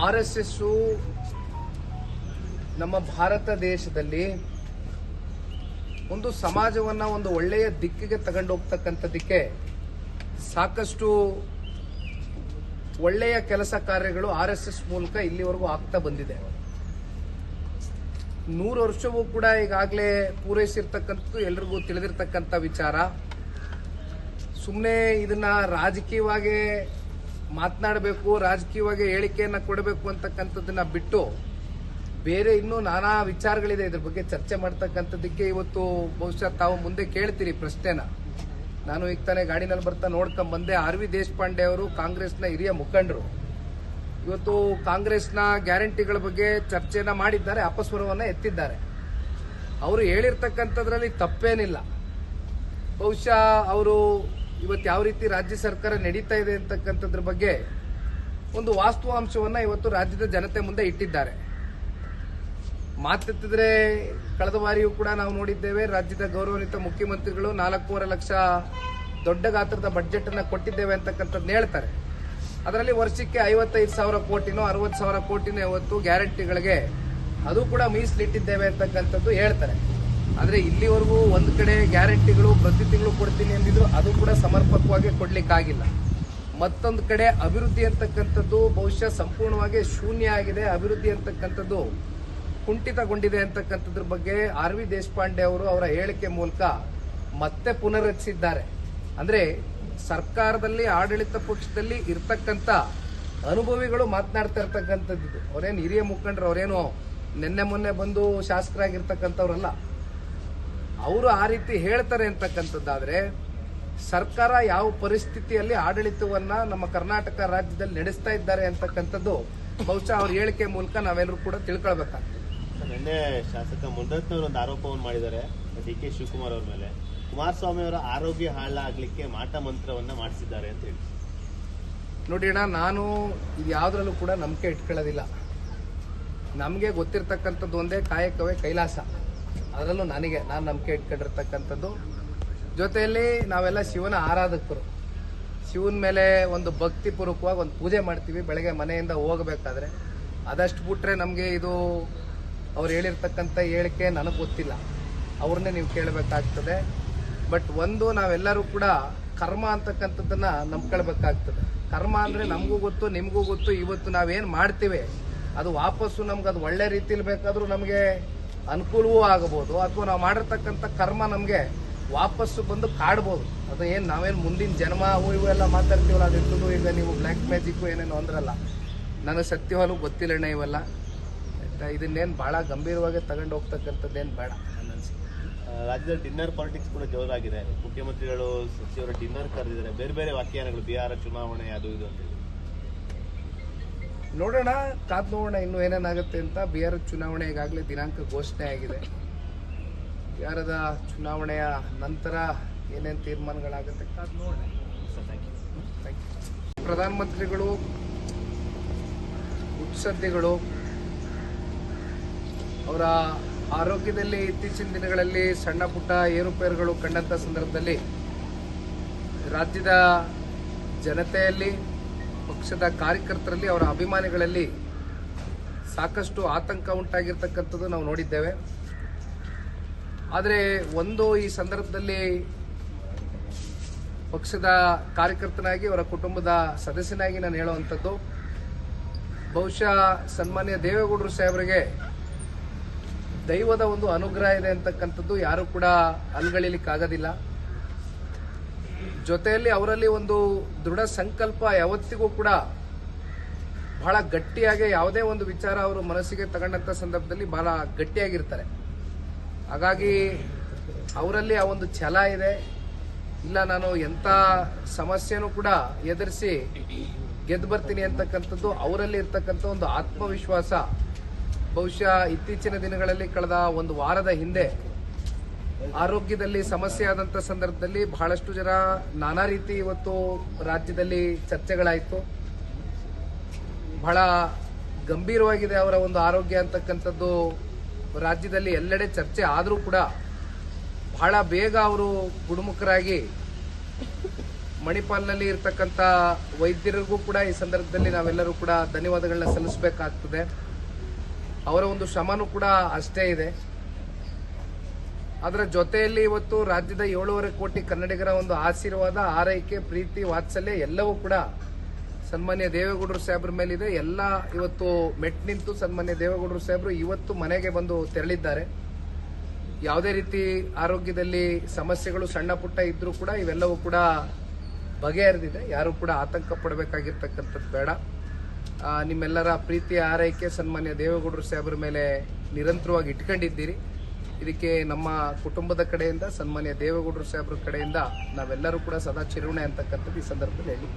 R S S ನಮ್ಮ ಭಾರತ ದೇಶದಲ್ಲಿ ಒಂದು ಸಮಾಜವನ್ನ ಒಂದು ಒಳ್ಳೆಯ ದಿಕ್ಕಿಗೆ ತಗೊಂಡು ಹೋಗ್ತಕ್ಕಂಥದ್ದಕ್ಕೆ ಸಾಕಷ್ಟು ಒಳ್ಳೆಯ ಕೆಲಸ ಕಾರ್ಯಗಳು ಆರ್ ಎಸ್ ಎಸ್ ಮೂಲಕ ಇಲ್ಲಿವರೆಗೂ ಆಗ್ತಾ ಬಂದಿದೆ. ನೂರು ವರ್ಷವೂ ಕೂಡ ಈಗಾಗಲೇ ಪೂರೈಸಿರ್ತಕ್ಕಂಥದ್ದು ಎಲ್ರಿಗೂ ತಿಳಿದಿರ್ತಕ್ಕಂಥ ವಿಚಾರ. ಸುಮ್ಮನೆ ಇದನ್ನ ರಾಜಕೀಯವಾಗಿ ಮಾತನಾಡಬೇಕು, ರಾಜಕೀಯವಾಗಿ ಹೇಳಿಕೆಯನ್ನ ಕೊಡಬೇಕು ಅಂತಕ್ಕಂಥದ್ದನ್ನ ಬಿಟ್ಟು ಬೇರೆ ಇನ್ನೂ ನಾನಾ ವಿಚಾರಗಳಿದೆ ಇದ್ರ ಬಗ್ಗೆ ಚರ್ಚೆ ಮಾಡ್ತಕ್ಕಂಥದ್ದಕ್ಕೆ ಇವತ್ತು ಬಹುಶಃ ತಾವು ಮುಂದೆ ಕೇಳ್ತೀರಿ ಪ್ರಶ್ನೆನ. ನಾನು ಈಗ ತಾನೇ ಗಾಡಿನಲ್ಲಿ ಬರ್ತಾ ನೋಡ್ಕೊಂಡ್ ಬಂದೆ ಆರ್ ವಿ ದೇಶಪಾಂಡೆ ಅವರು, ಕಾಂಗ್ರೆಸ್ನ ಹಿರಿಯ ಮುಖಂಡರು. ಇವತ್ತು ಕಾಂಗ್ರೆಸ್ನ ಗ್ಯಾರಂಟಿಗಳ ಬಗ್ಗೆ ಚರ್ಚೆನ ಮಾಡಿದ್ದಾರೆ, ಅಪಸ್ವರವನ್ನ ಎತ್ತಿದ್ದಾರೆ. ಅವರು ಹೇಳಿರ್ತಕ್ಕಂಥದ್ರಲ್ಲಿ ತಪ್ಪೇನಿಲ್ಲ. ಬಹುಶಃ ಅವರು ಇವತ್ತು ಯಾವ ರೀತಿ ರಾಜ್ಯ ಸರ್ಕಾರ ನಡೀತಾ ಇದೆ ಅಂತಕ್ಕಂಥದ್ರ ಬಗ್ಗೆ ಒಂದು ವಾಸ್ತವಾಂಶವನ್ನ ಇವತ್ತು ರಾಜ್ಯದ ಜನತೆ ಮುಂದೆ ಇಟ್ಟಿದ್ದಾರೆ. ಮಾತೆತ್ತಿದ್ರೆ ಕಳೆದ ಬಾರಿಯೂ ಕೂಡ ನಾವು ನೋಡಿದ್ದೇವೆ, ರಾಜ್ಯದ ಗೌರವಾನ್ವಿತ ಮುಖ್ಯಮಂತ್ರಿಗಳು ನಾಲ್ಕೂವರೆ ಲಕ್ಷ ದೊಡ್ಡ ಗಾತ್ರದ ಬಜೆಟ್ ಅನ್ನ ಕೊಟ್ಟಿದ್ದೇವೆ ಅಂತಕ್ಕಂಥದ್ದು ಹೇಳ್ತಾರೆ. ಅದರಲ್ಲಿ ವರ್ಷಕ್ಕೆ ಐವತ್ತೈದು ಸಾವಿರ ಕೋಟಿನೋ ಅರವತ್ತು ಸಾವಿರ ಕೋಟಿನೋ ಇವತ್ತು ಗ್ಯಾರಂಟಿಗಳಿಗೆ ಅದು ಕೂಡ ಮೀಸಲಿಟ್ಟಿದ್ದೇವೆ ಅಂತಕ್ಕಂಥದ್ದು ಹೇಳ್ತಾರೆ. ಆದ್ರೆ ಇಲ್ಲಿವರೆಗೂ ಒಂದು ಕಡೆ ಗ್ಯಾರಂಟಿಗಳು ಪ್ರತಿ ತಿಂಗಳು ಕೊಡ್ತೀನಿ ಅಂದಿದ್ರು ಅದು ಕೂಡ ಸಮರ್ಪಕವಾಗಿ ಕೊಡಲಿಕ್ಕಾಗಿಲ್ಲ. ಮತ್ತೊಂದು ಕಡೆ ಅಭಿವೃದ್ಧಿ ಅಂತಕ್ಕಂಥದ್ದು ಬಹುಶಃ ಸಂಪೂರ್ಣವಾಗಿ ಶೂನ್ಯ ಆಗಿದೆ. ಅಭಿವೃದ್ಧಿ ಅಂತಕ್ಕಂಥದ್ದು ಕುಂಠಿತಗೊಂಡಿದೆ ಅಂತಕ್ಕಂಥದ್ರ ಬಗ್ಗೆ ಆರ್ ವಿ ದೇಶಪಾಂಡೆ ಅವರು ಅವರ ಹೇಳಿಕೆ ಮೂಲಕ ಮತ್ತೆ ಪುನರ್ರಚಿಸಿದ್ದಾರೆ ಅಂದ್ರೆ ಸರ್ಕಾರದಲ್ಲಿ, ಆಡಳಿತ ಪಕ್ಷದಲ್ಲಿ ಇರ್ತಕ್ಕಂಥ ಅನುಭವಿಗಳು ಮಾತನಾಡ್ತಾ ಇರ್ತಕ್ಕಂಥದ್ದು. ಅವರೇನು ಹಿರಿಯ ಮುಖಂಡರು, ಅವರೇನು ನಿನ್ನೆ ಮೊನ್ನೆ ಬಂದು ಶಾಸಕರಾಗಿರ್ತಕ್ಕಂಥವ್ರಲ್ಲ. ಅವರು ಆ ರೀತಿ ಹೇಳ್ತಾರೆ ಅಂತಕ್ಕಂಥದ್ದಾದ್ರೆ ಸರ್ಕಾರ ಯಾವ ಪರಿಸ್ಥಿತಿಯಲ್ಲಿ ಆಡಳಿತವನ್ನ ನಮ್ಮ ಕರ್ನಾಟಕ ರಾಜ್ಯದಲ್ಲಿ ನಡೆಸ್ತಾ ಇದ್ದಾರೆ ಅಂತಕ್ಕಂಥದ್ದು ಬಹುಶಃ ಅವ್ರ ಹೇಳಿಕೆ ಮೂಲಕ ನಾವೆಲ್ಲರೂ ಕೂಡ ತಿಳ್ಕೊಳ್ಬೇಕಾಗ್ತದೆ. ನಿನ್ನೆ ಶಾಸಕ ಮುಂಡತ್ನವರು ಒಂದು ಆರೋಪವನ್ನು ಮಾಡಿದ್ದಾರೆ ಡಿ ಕೆ ಶಿವಕುಮಾರ್ ಅವ್ರ ಮೇಲೆ. ಕುಮಾರಸ್ವಾಮಿ ಅವರ ಆರೋಗ್ಯ ಹಾಳಾಗಲಿಕ್ಕೆ ಮಾಟ ಮಂತ್ರವನ್ನ ಮಾಡಿಸಿದ್ದಾರೆ ಅಂತ ಹೇಳಿ. ನೋಡಿ ಅಣ್ಣ ನಾನು ಇದು ಯಾವ್ದ್ರಲ್ಲೂ ಕೂಡ ನಂಬಿಕೆ ಇಟ್ಕೊಳ್ಳೋದಿಲ್ಲ. ನಮಗೆ ಗೊತ್ತಿರ್ತಕ್ಕಂಥದ್ದು ಒಂದೇ ಕಾಯಕವೇ ಕೈಲಾಸ. ಅದರಲ್ಲೂ ನನಗೆ, ನಾನು ನಂಬಿಕೆ ಇಟ್ಕೊಂಡಿರ್ತಕ್ಕಂಥದ್ದು. ಜೊತೆಯಲ್ಲಿ ನಾವೆಲ್ಲ ಶಿವನ ಆರಾಧಕರು. ಶಿವನ ಮೇಲೆ ಒಂದು ಭಕ್ತಿಪೂರ್ವಕವಾಗಿ ಒಂದು ಪೂಜೆ ಮಾಡ್ತೀವಿ, ಬೆಳಗ್ಗೆ ಮನೆಯಿಂದ ಹೋಗಬೇಕಾದ್ರೆ. ಅದಷ್ಟು ಬಿಟ್ಟರೆ ನಮಗೆ ಇದು, ಅವ್ರು ಹೇಳಿರ್ತಕ್ಕಂಥ ಹೇಳಿಕೆ ನನಗೆ ಗೊತ್ತಿಲ್ಲ. ಅವ್ರನ್ನೇ ನೀವು ಕೇಳಬೇಕಾಗ್ತದೆ. ಬಟ್ ಒಂದು, ನಾವೆಲ್ಲರೂ ಕೂಡ ಕರ್ಮ ಅಂತಕ್ಕಂಥದ್ದನ್ನು ನಂಬ್ಕೊಳ್ಬೇಕಾಗ್ತದೆ. ಕರ್ಮ ಅಂದರೆ ನಮಗೂ ಗೊತ್ತು, ನಿಮಗೂ ಗೊತ್ತು, ಇವತ್ತು ನಾವೇನು ಮಾಡ್ತೀವಿ, ಅದು ವಾಪಸ್ಸು ನಮ್ಗೆ ಅದು ಒಳ್ಳೆ ರೀತಿಲಿ ಬೇಕಾದರೂ ನಮಗೆ ಅನುಕೂಲವೂ ಆಗಬಹುದು ಅಥವಾ ನಾವು ಮಾಡಿರ್ತಕ್ಕಂಥ ಕರ್ಮ ನಮಗೆ ವಾಪಸ್ಸು ಬಂದು ಕಾಡ್ಬೋದು. ಅದು ಏನು ನಾವೇನು ಮುಂದಿನ ಜನ್ಮ ಅವು ಇವು ಎಲ್ಲ ಮಾತಾಡ್ತೀವಲ್ಲ ಅದಿರ್ತದ್ದು ಈಗ ನೀವು ಬ್ಲ್ಯಾಕ್ ಮ್ಯಾಜಿಕ್ ಏನೇನು ಅಂದ್ರಲ್ಲ. ನನಗೆ ಸತ್ಯವಾಲು ಗೊತ್ತಿಲ್ಲಣ್ಣ ಇವೆಲ್ಲ? ಇದನ್ನೇನು ಭಾಳ ಗಂಭೀರವಾಗಿ ತಗೊಂಡು ಹೋಗ್ತಕ್ಕಂಥದ್ದೇನು ಬೇಡ ನನ್ನ ಡಿನ್ನರ್ ಪಾಲಿಟಿಕ್ಸ್ ಕೂಡ ಜೋರಾಗಿದೆ. ಮುಖ್ಯಮಂತ್ರಿಗಳು, ಸಚಿವರು ಡಿನ್ನರ್ ಕರೆದಿದ್ದಾರೆ. ಬೇರೆ ಬೇರೆ ವ್ಯಾಖ್ಯಾನಗಳು, ಬಿಹಾರ ಚುನಾವಣೆ, ಅದು ಇದು ಅಂತ ನೋಡೋಣ, ಕಾದ್ ನೋಡೋಣ ಇನ್ನು ಏನೇನಾಗುತ್ತೆ ಅಂತ ಬಿಹಾರ ಚುನಾವಣೆ ಈಗಾಗಲೇ ದಿನಾಂಕ ಘೋಷಣೆ ಆಗಿದೆ ಬಿಹಾರದ ಚುನಾವಣೆಯ ನಂತರ ಏನೇನು ತೀರ್ಮಾನಗಳಾಗುತ್ತೆ ಕಾದ್ ನೋಡೋಣ. ಪ್ರಧಾನಮಂತ್ರಿಗಳು ಉತ್ಸದ್ದಿಗಳು ಅವರ ಆರೋಗ್ಯದಲ್ಲಿ ಇತ್ತೀಚಿನ ದಿನಗಳಲ್ಲಿ ಸಣ್ಣ ಪುಟ್ಟ ಏರುಪೇರುಗಳು ಕಂಡಂತ ಸಂದರ್ಭದಲ್ಲಿ ರಾಜ್ಯದ ಜನತೆಯಲ್ಲಿ ಪಕ್ಷದ ಕಾರ್ಯಕರ್ತರಲ್ಲಿ ಅವರ ಅಭಿಮಾನಿಗಳಲ್ಲಿ ಸಾಕಷ್ಟು ಆತಂಕ ಉಂಟಾಗಿರ್ತಕ್ಕಂಥದ್ದು ನಾವು ನೋಡಿದ್ದೇವೆ. ಆದರೆ ಒಂದು ಈ ಸಂದರ್ಭದಲ್ಲಿ ಪಕ್ಷದ ಕಾರ್ಯಕರ್ತನಾಗಿ, ಅವರ ಕುಟುಂಬದ ಸದಸ್ಯನಾಗಿ ನಾನು ಹೇಳುವಂಥದ್ದು, ಬಹುಶಃ ಸನ್ಮಾನ್ಯ ದೇವೇಗೌಡರು ಸಾಹೇಬರಿಗೆ ದೈವದ ಒಂದು ಅನುಗ್ರಹ ಇದೆ ಅಂತಕ್ಕಂಥದ್ದು ಯಾರೂ ಕೂಡ ಅಲ್ಗಳಿಲಿಕ್ಕಾಗೋದಿಲ್ಲ. ಜೊತೆಯಲ್ಲಿ ಅವರಲ್ಲಿ ಒಂದು ದೃಢ ಸಂಕಲ್ಪ ಯಾವತ್ತಿಗೂ ಕೂಡ ಬಹಳ ಗಟ್ಟಿಯಾಗಿ ಯಾವುದೇ ಒಂದು ವಿಚಾರ ಅವರು ಮನಸ್ಸಿಗೆ ತಗೊಂಡಂತ ಸಂದರ್ಭದಲ್ಲಿ ಬಹಳ ಗಟ್ಟಿಯಾಗಿರ್ತಾರೆ. ಹಾಗಾಗಿ ಅವರಲ್ಲಿ ಆ ಒಂದು ಛಲ ಇದೆ. ಇಲ್ಲ, ನಾನು ಎಂಥ ಸಮಸ್ಯೆನೂ ಕೂಡ ಎದುರಿಸಿ ಗೆದ್ದು ಬರ್ತೀನಿ ಅಂತಕ್ಕಂಥದ್ದು ಅವರಲ್ಲಿ ಇರ್ತಕ್ಕಂಥ ಒಂದು ಆತ್ಮವಿಶ್ವಾಸ ಬಹುಶಃ ಇತ್ತೀಚಿನ ದಿನಗಳಲ್ಲಿ ಕಳೆದ ಒಂದು ವಾರದ ಹಿಂದೆ ಆರೋಗ್ಯದಲ್ಲಿ ಸಮಸ್ಯೆ ಆದಂತ ಸಂದರ್ಭದಲ್ಲಿ ಬಹಳಷ್ಟು ಜನ ನಾನಾ ರೀತಿ ಇವತ್ತು ರಾಜ್ಯದಲ್ಲಿ ಚರ್ಚೆಗಳಾಯಿತು. ಬಹಳ ಗಂಭೀರವಾಗಿದೆ ಅವರ ಒಂದು ಆರೋಗ್ಯ ಅಂತಕ್ಕಂಥದ್ದು. ರಾಜ್ಯದಲ್ಲಿ ಎಲ್ಲೆಡೆ ಚರ್ಚೆ ಆದರೂ ಕೂಡ ಬಹಳ ಬೇಗ ಅವರು ಗುಣಮುಖರಾಗಿ ಮಣಿಪಾಲ್ನಲ್ಲಿ ಇರ್ತಕ್ಕಂಥ ವೈದ್ಯರಿಗೂ ಕೂಡ ಈ ಸಂದರ್ಭದಲ್ಲಿ ನಾವೆಲ್ಲರೂ ಕೂಡ ಧನ್ಯವಾದಗಳನ್ನ ಸಲ್ಲಿಸಬೇಕಾಗ್ತದೆ. ಅವರ ಒಂದು ಶ್ರಮನೂ ಕೂಡ ಅಷ್ಟೇ ಇದೆ. ಅದರ ಜೊತೆಯಲ್ಲಿ ಇವತ್ತು ರಾಜ್ಯದ ಏಳೂವರೆ ಕೋಟಿ ಕನ್ನಡಿಗರ ಒಂದು ಆಶೀರ್ವಾದ, ಆರೈಕೆ, ಪ್ರೀತಿ, ವಾತ್ಸಲ್ಯ ಎಲ್ಲವೂ ಕೂಡ ಸನ್ಮಾನ್ಯ ದೇವೇಗೌಡರು ಸಾಹೇಬ್ರ ಮೇಲಿದೆ. ಎಲ್ಲ ಇವತ್ತು ಮೆಟ್ ನಿಂತು ಸನ್ಮಾನ್ಯ ದೇವೇಗೌಡರು ಸಾಹೇಬರು ಇವತ್ತು ಮನೆಗೆ ಬಂದು ತೆರಳಿದ್ದಾರೆ. ಯಾವುದೇ ರೀತಿ ಆರೋಗ್ಯದಲ್ಲಿ ಸಮಸ್ಯೆಗಳು ಸಣ್ಣ ಪುಟ್ಟ ಇದ್ರೂ ಕೂಡ ಇವೆಲ್ಲವೂ ಕೂಡ ಬಗೆಹರಿದಿದೆ. ಯಾರು ಕೂಡ ಆತಂಕ ಪಡಬೇಕಾಗಿರ್ತಕ್ಕಂಥದ್ದು ಬೇಡ. ನಿಮ್ಮೆಲ್ಲರ ಪ್ರೀತಿ ಆರೈಕೆ ಸನ್ಮಾನ್ಯ ದೇವೇಗೌಡರು ಸಾಹೇಬ್ರ ಮೇಲೆ ನಿರಂತರವಾಗಿ ಇಟ್ಕೊಂಡಿದ್ದೀರಿ. ಇದಕ್ಕೆ ನಮ್ಮ ಕುಟುಂಬದ ಕಡೆಯಿಂದ, ಸನ್ಮಾನ್ಯ ದೇವೇಗೌಡರು ಸಾಹೇಬ್ರ ಕಡೆಯಿಂದ ನಾವೆಲ್ಲರೂ ಕೂಡ ಸದಾ ಚಿರುಣೆ ಅಂತಕ್ಕಂಥದ್ದು ಈ ಸಂದರ್ಭದಲ್ಲಿ ಹೇಳಿ